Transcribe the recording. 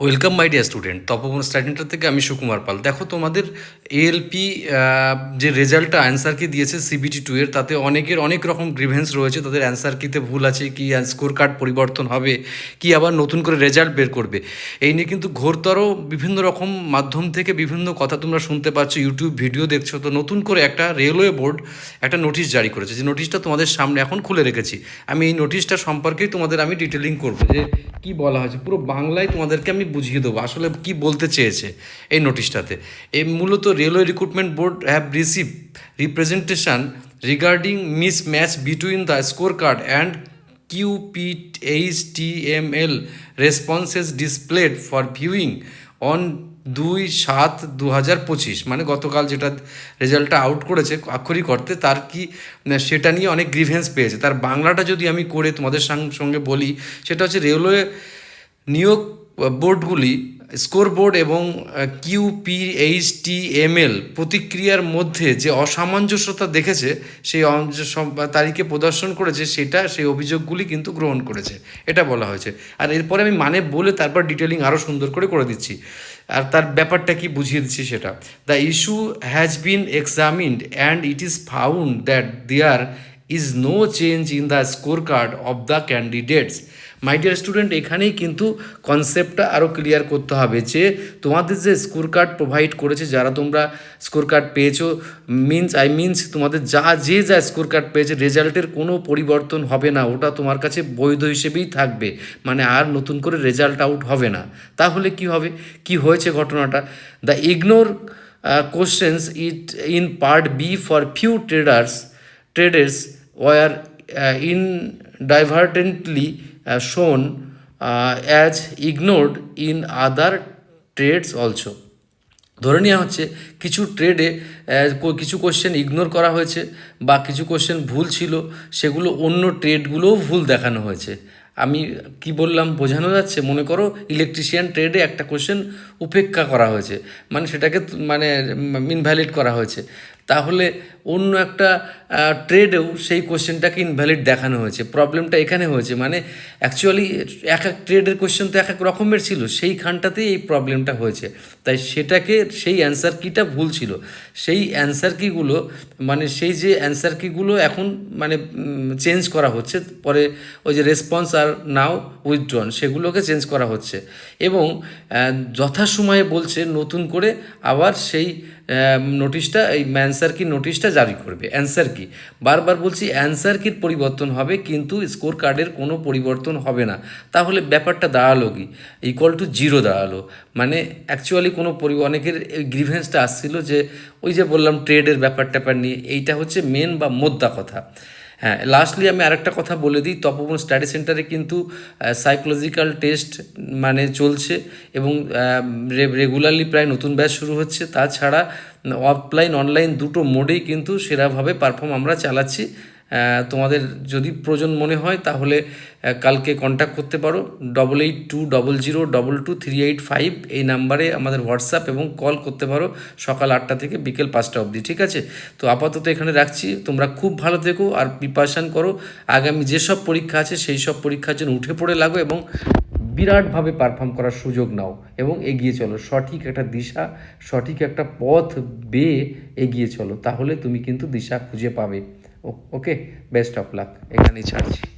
Welcome my dear student Tapoban স্টাডেন্টার থেকে আমি সুকুমার পাল। দেখো, তোমাদের এএলপি যে রেজাল্টটা অ্যান্সার কি দিয়েছে সিবিটি টু এর, তাতে অনেকের অনেক রকম গ্রিভেন্স রয়েছে। তাদের অ্যান্সার কিতে ভুল আছে, কি স্কোর কার্ড পরিবর্তন হবে, কি আবার নতুন করে রেজাল্ট বের করবে। এই নিয়ে কিন্তু ঘোরতর বিভিন্ন রকম মাধ্যম থেকে বিভিন্ন কথা তোমরা শুনতে পাচ্ছ ইউটিউব ভিডিও দেখছ। তো নতুন করে একটা রেলওয়ে বোর্ড একটা নোটিশ জারি করেছে। যে নোটিশটা তোমাদের সামনে এখন খুলে রেখেছি। আমি এই নোটিশটা সম্পর্কেই তোমাদের আমি ডিটেলিং করব। যে কি বলা হয়েছে? পুরো বাংলায় তোমাদেরকে আমি বুঝিয়ে দেবো। আসলে কি বলতে চেয়েছে এই নোটিশটাতে? এই মূলত railway recruitment board have receive representation regarding miss match between the score card and QPHTML responses displayed for viewing on দুই সাত দু হাজার পঁচিশ। মানে গতকাল যেটা রেজাল্টটা আউট করেছে আক্ষরিক অর্থে তার কি সেটা নিয়ে অনেক গ্রিভেন্স পেয়েছে। তার বাংলাটা যদি আমি করে তোমাদের সঙ্গে বলি, সেটা হচ্ছে রেলওয়ে নিয়োগ বোর্ডগুলি স্কোর বোর্ড এবং কিউপিএইচটিএমএল প্রতিক্রিয়ার মধ্যে যে অসামঞ্জস্যতা দেখেছে, সেই তারিখে প্রদর্শন করেছে, সেটা সেই অভিযোগগুলি কিন্তু গ্রহণ করেছে। এটা বলা হয়েছে। আর এরপরে আমি মানে বলে তারপর ডিটেলিং আরও সুন্দর করে করে দিচ্ছি। আর তার ব্যাপারটা কি বুঝিয়ে দিচ্ছি সেটা। The issue has been examined and it is found that there is no change in the score card of the candidates my dear student এখানেই কিন্তু কনসেপ্টটা আরও ক্লিয়ার করতে হবে যে তোমাদের যে স্কোর কার্ড প্রোভাইড করেছে, যারা তোমরা স্কোর কার্ড পেয়েছ মিনস আই মিনস তোমাদের যা, যে যা স্কোর কার্ড পেয়েছে, রেজাল্টের কোনো পরিবর্তন হবে না, ওটা তোমার কাছে বৈধ হিসেবেই থাকবে। মানে আর নতুন করে রেজাল্ট আউট হবে না। তাহলে কি হবে? কি হয়েছে ঘটনাটা? The ignore questions it in part B for few traders traders were uh, inadvertently uh, shown uh, as ignored in other trades also. ধরে নেওয়া হচ্ছে কিছু ট্রেডে কিছু কোশ্চেন ইগনোর করা হয়েছে বা কিছু কোশ্চেন ভুল ছিল সেগুলো অন্য ট্রেডগুলোও ভুল দেখানো হয়েছে। আমি কি বললাম বোঝানো যাচ্ছে? মনে করো ইলেকট্রিশিয়ান ট্রেডে একটা কোশ্চেন উপেক্ষা করা হয়েছে। মানে সেটাকে মানে ইনভ্যালিড করা হয়েছে। তাহলে অন্য একটা ট্রেডেও সেই কোশ্চেনটাকে ইনভ্যালিড দেখানো হয়েছে। প্রবলেমটা এখানে হয়েছে। মানে অ্যাকচুয়ালি এক এক ট্রেডের কোশ্চেন তো এক এক রকমের ছিল। সেইখানটাতেই এই প্রবলেমটা হয়েছে। তাই সেটাকে, সেই অ্যান্সার কিটা ভুল ছিল। সেই অ্যান্সার কিগুলো মানে সেই যে অ্যান্সার কিগুলো এখন মানে চেঞ্জ করা হচ্ছে। পরে ওই যে রেসপন্স আর নাও উইথড্রন সেগুলোকে চেঞ্জ করা হচ্ছে। এবং যথাসময়ে বলছে নতুন করে আবার সেই নোটিশটা এই অ্যান্সার কি নোটিশটা জারি করবে। অ্যান্সার কি বারবার বলছি অ্যান্সার কির পরিবর্তন হবে, কিন্তু স্কোর কার্ডের কোনো পরিবর্তন হবে না। তাহলে ব্যাপারটা দাঁড়াল কি? ইকুয়াল টু জিরো দাঁড়াল। মানে অ্যাকচুয়ালি কোনো পরি, অনেকের গ্রিভেন্সটা আসছিল যে, ওই যে বললাম ট্রেডের ব্যাপার ট্যাপার নিয়ে, এইটা হচ্ছে মেন বা মোদ্দা কথা। হ্যাঁ লাস্টলি আমি আরেকটা কথা বলে দিই, তপবন স্টাডি সেন্টারে কিন্তু সাইকোলজিক্যাল টেস্ট মানে চলছে এবং রেগুলারলি প্রায় নতুন ব্যাচ শুরু হচ্ছে। তাছাড়া অফলাইন অনলাইন দুটো মোডেই কিন্তু সেরাভাবে পারফর্ম আমরা চালাচ্ছি। তোমাদের যদি প্রয়োজন মনে হয় তাহলে কালকে কন্ট্যাক্ট করতে পারো। Double eight two double zero double two three eight five এই নাম্বারে আমাদের হোয়াটসঅ্যাপ এবং কল করতে পারো সকাল আটটা থেকে বিকেল পাঁচটা অবধি, ঠিক আছে? তো আপাতত এখানে রাখছি। তোমরা খুব ভালো থেকো আর প্রিপারেশান করো। আগামী যেসব পরীক্ষা আছে সেই সব পরীক্ষার জন্য উঠে পড়ে লাগো এবং বিরাটভাবে পারফর্ম করার সুযোগ নাও এবং এগিয়ে চলো। সঠিক একটা দিশা, সঠিক একটা পথ বেয়ে এগিয়ে চলো। তাহলে তুমি কিন্তু দিশা খুঁজে পাবে। ওকে বেস্ট অফ লাক এখানেই ছাড়ছি।